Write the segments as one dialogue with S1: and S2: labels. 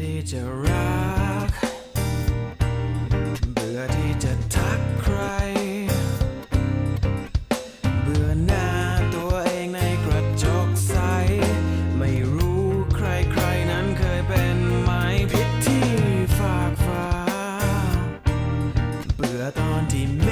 S1: ที่จะรัก เบื่อที่จะทักใคร เบื่อหน้าตัวเองในกระจกใส ไม่รู้ใครใครนั้นเคยเป็นไหมพิษที่ฝากฟ้า เบื่อตอนที่เม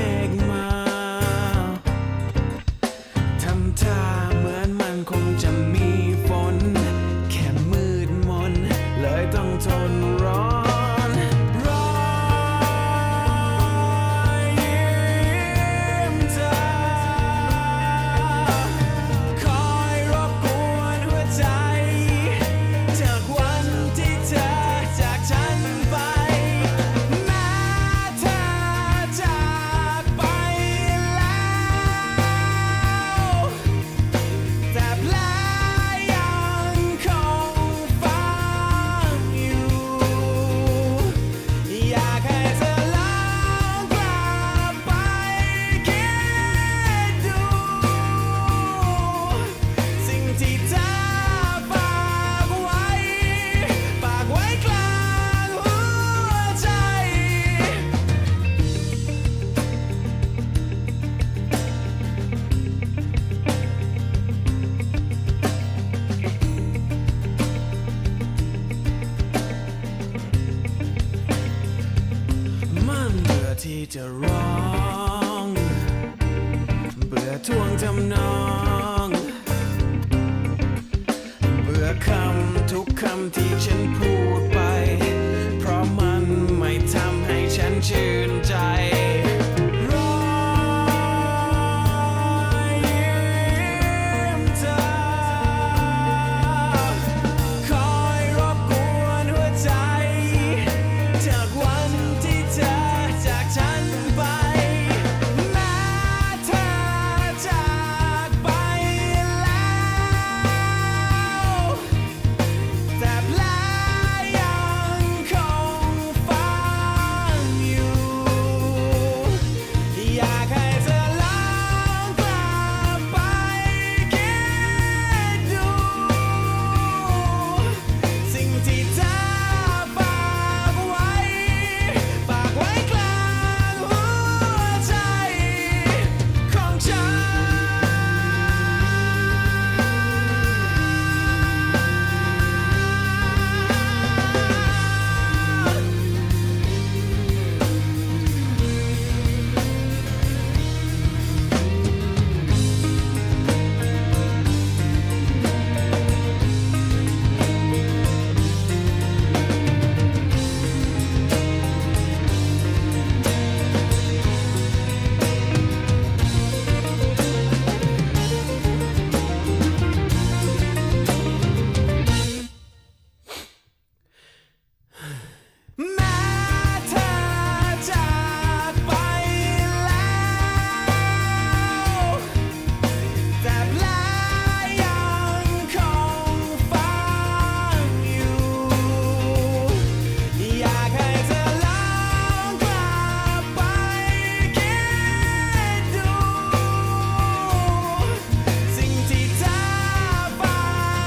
S1: จะร้องเบื่อทวงทำนองเบื่อคำทุกคำที่ฉันพูดไป เพราะมันไม่ทำให้ฉันชื่นใจ